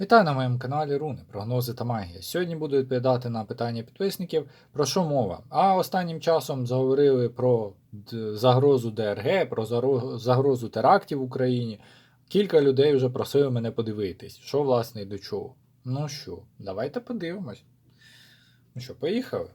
Вітаю на моєму каналі Руни, прогнози та магія. Сьогодні буду відповідати на питання підписників, про що мова. А останнім часом заговорили про загрозу ДРГ, про загрозу терактів в Україні. Кілька людей вже просили мене подивитись, що власне і до чого. Ну що, давайте подивимось. Ну що, поїхали?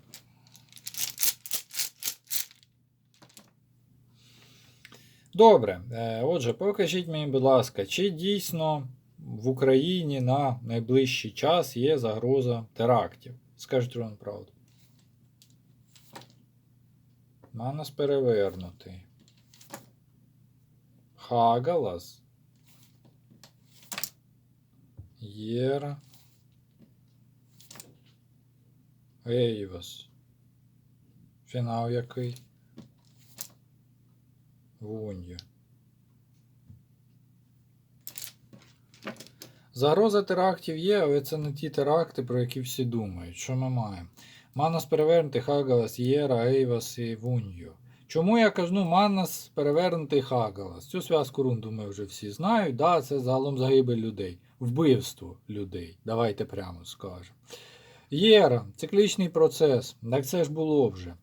Добре, е, отже, покажіть мені, будь ласка, чи дійсно в Україні на найближчий час є загроза терактів? Скажіть вам правду. Манас перевернутий. Хагалас. Єра. Ейвас. Фінал який? Вунья. Загроза терактів є, але це не ті теракти, про які всі думають. Що ми маємо? Манас перевернутий Хагалас, Єра, Ейвас і Вуньо. Чому я кажу Манас перевернутий Хагалас? Цю зв'язку рун, думаю, вже всі знають. Да, це загалом загибель людей, вбивство людей. Давайте прямо скажемо. Єра, циклічний процес. Так це ж було вже.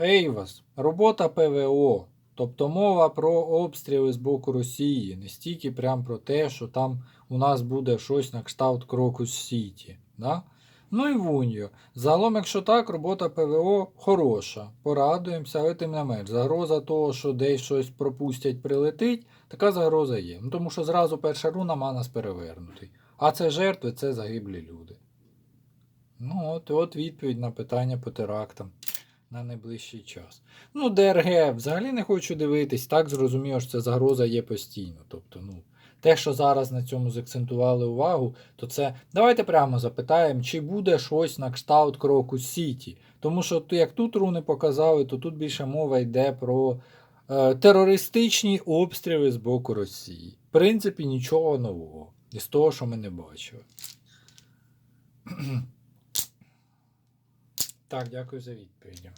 Ейвас, робота ПВО. Тобто мова про обстріли з боку Росії, не стільки прям про те, що там у нас буде щось на кшталт Крокус Сіті. Да? Ну і Вуньо. Загалом, якщо так, робота ПВО хороша. Порадуємося, але тим не менш. Загроза того, що десь щось пропустять, прилетить, така загроза є. Ну, тому що зразу перша руна манас перевернутий. А це жертви, це загиблі люди. Ну, от, от відповідь на питання по терактам на найближчий час. Ну, ДРГ взагалі не хочу дивитись, так зрозуміло, що ця загроза є постійно. Тобто, ну, те, що зараз на цьому закцентували увагу, то це давайте прямо запитаємо, чи буде щось на кшталт кроку Сіті. Тому що, як тут руни показали, то тут більше мова йде про е, терористичні обстріли з боку Росії. В принципі, нічого нового. Із того, що ми не бачили. Так, дякую за відповіді.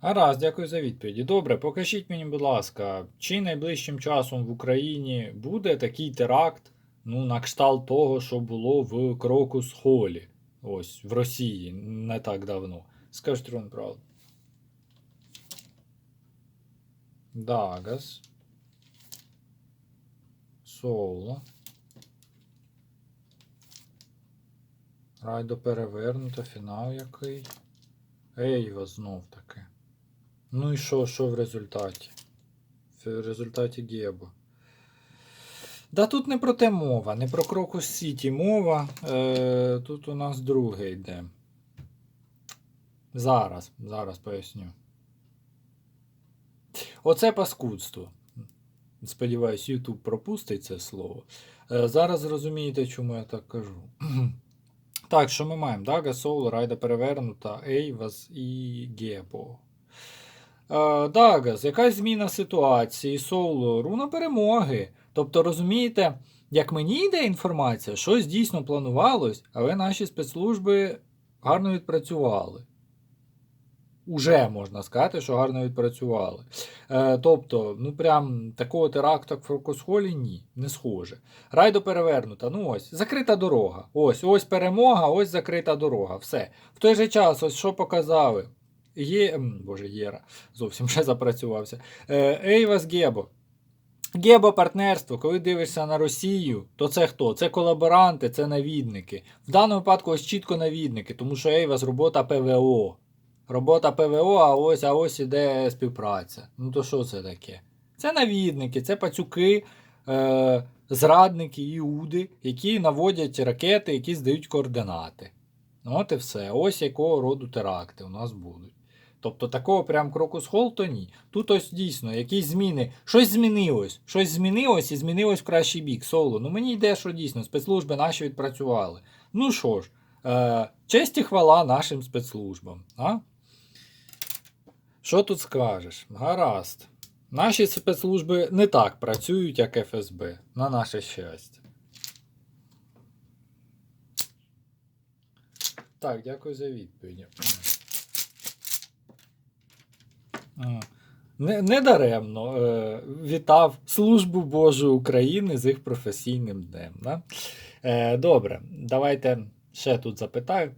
Гаразд, дякую за відповіді. Добре, покажіть мені, будь ласка, чи найближчим часом в Україні буде такий теракт, ну, на кшталт того, що було в Крокус Холі, ось в Росії не так давно. Скажіть вам правду. Дагас. Соло. Райдо перевернуто, фінал який. Ейва знов таки. Ну і що, що в результаті? В результаті Гебо. Да тут не про те мова, не про Крокус Сіті мова. Е, тут у нас друге йде. Зараз, зараз поясню. Оце паскудство. Сподіваюсь, YouTube пропустить це слово. Е, зараз зрозумієте, чому я так кажу. Так, що ми маємо? Дага, Соул, Райда перевернута, Ейвас і Гебо. Е, Дагас, якась зміна ситуації, Соулу, руна перемоги. Тобто, розумієте, як мені йде інформація, щось дійсно планувалось, але наші спецслужби гарно відпрацювали. Уже можна сказати, що гарно відпрацювали. Е, тобто, ну прям такого теракту, в Фокусхолі, ні, не схоже. Райдо перевернута. Ну ось, закрита дорога. Ось, ось перемога, ось закрита дорога. Все. В той же час, ось що показали. Є. Боже, Єра, зовсім вже запрацювався. Е, Ейвас Гебо. Гебо партнерство, коли дивишся на Росію, то це хто? Це колаборанти, це навідники. В даному випадку ось чітко навідники, тому що Ейвас робота ПВО. Робота ПВО, а ось, а ось іде співпраця. Ну то що це таке? Це навідники, це пацюки, е, зрадники, іуди, які наводять ракети, які здають координати. От і все. Ось якого роду теракти у нас будуть. Тобто такого прям кроку з хол, то ні. Тут ось дійсно якісь зміни. Щось змінилось. Щось змінилось і змінилось в кращий бік. Соло. Ну мені йде, що дійсно спецслужби наші відпрацювали. Ну що ж, е, честь і хвала нашим спецслужбам. А? Що тут скажеш? Гаразд. Наші спецслужби не так працюють, як ФСБ, на наше щастя. Так, дякую за відповідь. Не, не даремно е, вітав Службу Божу України з їх професійним днем. Да? Е, добре, давайте ще тут запитаю.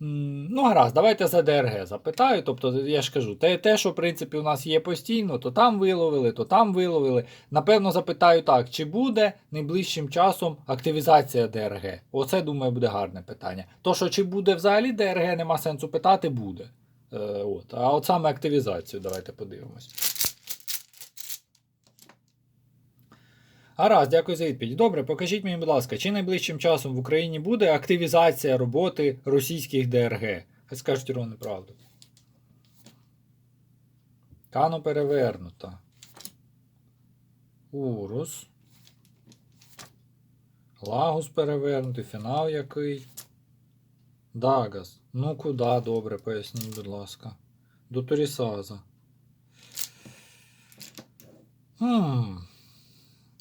Ну, гаразд, давайте за ДРГ запитаю. Тобто, я ж кажу, те, те, що в принципі у нас є постійно, то там виловили, то там виловили. Напевно, запитаю так, чи буде найближчим часом активізація ДРГ? Оце, думаю, буде гарне питання. То, що чи буде взагалі ДРГ, нема сенсу питати, буде. Е, от. А от саме активізацію, давайте подивимось. Гаразд, дякую за відповідь. Добре, покажіть мені, будь ласка, чи найближчим часом в Україні буде активізація роботи російських ДРГ? Хай скажуть Ірон неправду. Кано перевернута. Урус. Лагус перевернутий. Фінал який? Дагас. Ну куди, добре, поясніть, будь ласка. До Турісаза. Хм.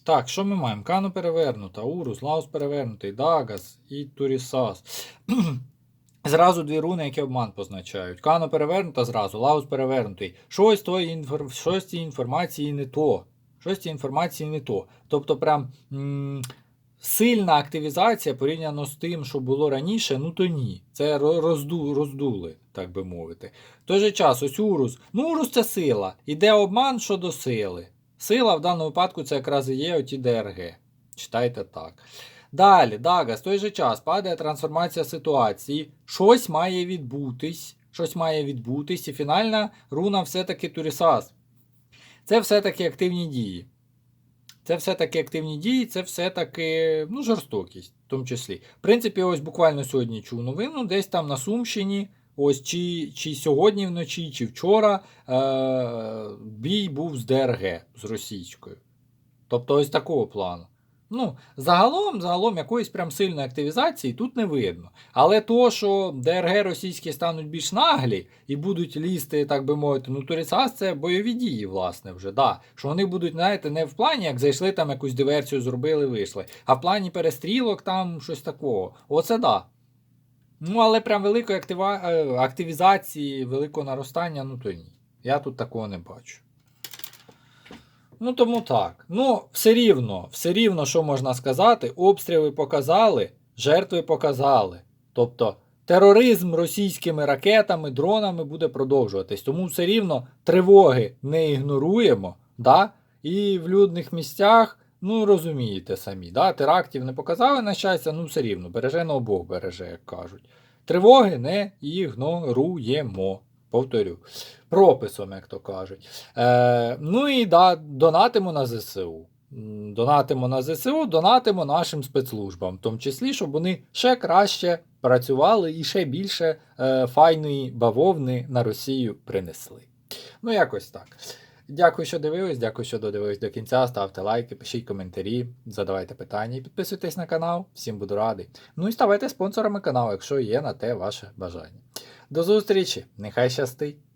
Так, що ми маємо? Кано перевернута, Урус, Лаус перевернутий, Дагас і Турісас. Зразу дві руни, які обман позначають. Кано перевернута зразу, Лаус перевернутий. Щось, тої інфор... Щось цієї інформації не то. Щось цієї інформації не то. Тобто, прям м- сильна активізація порівняно з тим, що було раніше, ну то ні. Це розду... роздули, так би мовити. В той же час, ось Урус. Ну, Урус це сила. Іде обман щодо сили. Сила в даному випадку це якраз і є оті ДРГ. Читайте так. Далі, Дагас, той же час падає трансформація ситуації. Щось має відбутись. Щось має відбутись. І фінальна руна все-таки Турісас. Це все-таки активні дії. Це все-таки активні дії, це все-таки ну, жорстокість, в тому числі. В принципі, ось буквально сьогодні чув новину, десь там на Сумщині. Ось чи, чи сьогодні вночі, чи вчора е, бій був з ДРГ з російською. Тобто ось такого плану. Ну, загалом, загалом якоїсь прям сильної активізації тут не видно. Але то, що ДРГ російські стануть більш наглі і будуть лізти, так би мовити, ну Туріцас це бойові дії, власне, вже. да. Що вони будуть, знаєте, не в плані, як зайшли там якусь диверсію, зробили, вийшли, а в плані перестрілок, там щось такого. Оце да. Ну, але прям великої актива... е, активізації, великого наростання, ну то ні. Я тут такого не бачу. Ну, тому так. Ну, все рівно, все рівно, що можна сказати, обстріли показали, жертви показали. Тобто тероризм російськими ракетами, дронами буде продовжуватись. Тому все рівно тривоги не ігноруємо. Да? І в людних місцях, ну розумієте самі, да? терактів не показали на щастя, ну все рівно, береже на обох береже, як кажуть. Тривоги не ігноруємо. Повторю. Прописом, як то кажуть. Е, ну і да, донатимо на ЗСУ. Донатимо на ЗСУ, донатимо нашим спецслужбам, в тому числі, щоб вони ще краще працювали і ще більше е, файної бавовни на Росію принесли. Ну, якось так. Дякую, що дивились, дякую, що додивились до кінця. Ставте лайки, пишіть коментарі, задавайте питання і підписуйтесь на канал. Всім буду радий. Ну і ставайте спонсорами каналу, якщо є на те ваше бажання. До зустрічі! Нехай щастить!